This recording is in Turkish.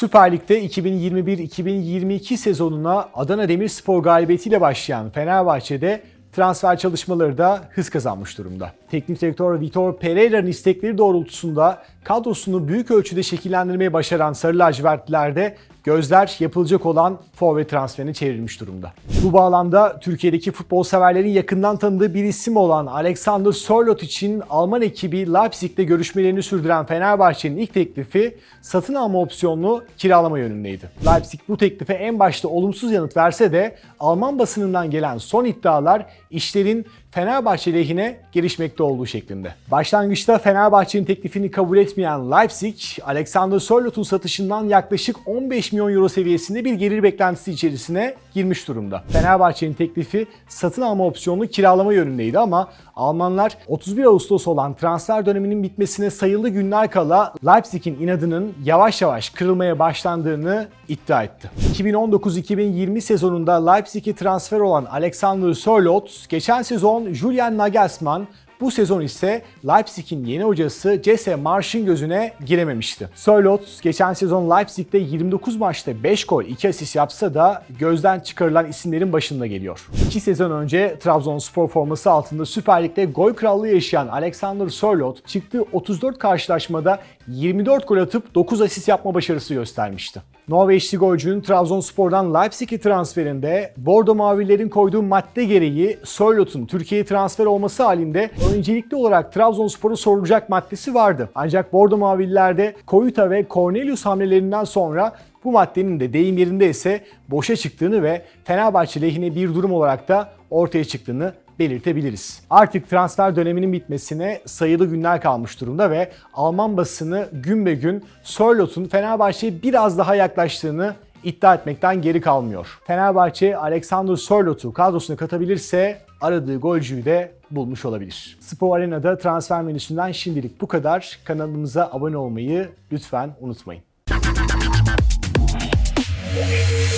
Süper Lig'de 2021-2022 sezonuna Adana Demirspor galibiyetiyle başlayan Fenerbahçe'de transfer çalışmaları da hız kazanmış durumda. Teknik direktör Vitor Pereira'nın istekleri doğrultusunda kadrosunu büyük ölçüde şekillendirmeyi başaran Sarı Lacivertliler'de gözler yapılacak olan forvet transferine çevrilmiş durumda. Bu bağlamda Türkiye'deki futbol severlerin yakından tanıdığı bir isim olan Alexander Sörloth için Alman ekibi Leipzig'te görüşmelerini sürdüren Fenerbahçe'nin ilk teklifi satın alma opsiyonlu kiralama yönündeydi. Leipzig bu teklife en başta olumsuz yanıt verse de Alman basınından gelen son iddialar işlerin Fenerbahçe lehine gelişmekte olduğu şeklinde. Başlangıçta Fenerbahçe'nin teklifini kabul etmeyen Leipzig, Alexander Sörloth'un satışından yaklaşık 15 milyon euro seviyesinde bir gelir beklentisi içerisine girmiş durumda. Fenerbahçe'nin teklifi satın alma opsiyonlu kiralama yönündeydi ama Almanlar 31 Ağustos olan transfer döneminin bitmesine sayılı günler kala Leipzig'in inadının yavaş yavaş kırılmaya başlandığını iddia etti. 2019-2020 sezonunda Leipzig'e transfer olan Alexander Sörloth, geçen sezon Julian Nagelsmann, bu sezon ise Leipzig'in yeni hocası Jesse Marsch'ın gözüne girememişti. Sörloth geçen sezon Leipzig'te 29 maçta 5 gol 2 asist yapsa da gözden çıkarılan isimlerin başında geliyor. 2 sezon önce Trabzonspor forması altında Süper Lig'de gol krallığı yaşayan Alexander Sörloth çıktığı 34 karşılaşmada 24 gol atıp 9 asist yapma başarısı göstermişti. Norveçli golcünün Trabzonspor'dan Leipzig'e transferinde Bordo Mavililerin koyduğu madde gereği Sörloth'un Türkiye'ye transfer olması halinde öncelikli olarak Trabzonspor'a sorulacak maddesi vardı. Ancak Bordo Mavililerde Koyuta ve Cornelius hamlelerinden sonra bu maddenin de deyim yerinde ise boşa çıktığını ve Fenerbahçe lehine bir durum olarak da ortaya çıktığını belirtebiliriz. Artık transfer döneminin bitmesine sayılı günler kalmış durumda ve Alman basını gün be gün Sörloth'un Fenerbahçe'ye biraz daha yaklaştığını iddia etmekten geri kalmıyor. Fenerbahçe Alexander Sörloth'u kadrosuna katabilirse aradığı golcüyü de bulmuş olabilir. Spor Arena'da transfer menüsünden şimdilik bu kadar. Kanalımıza abone olmayı lütfen unutmayın. Thank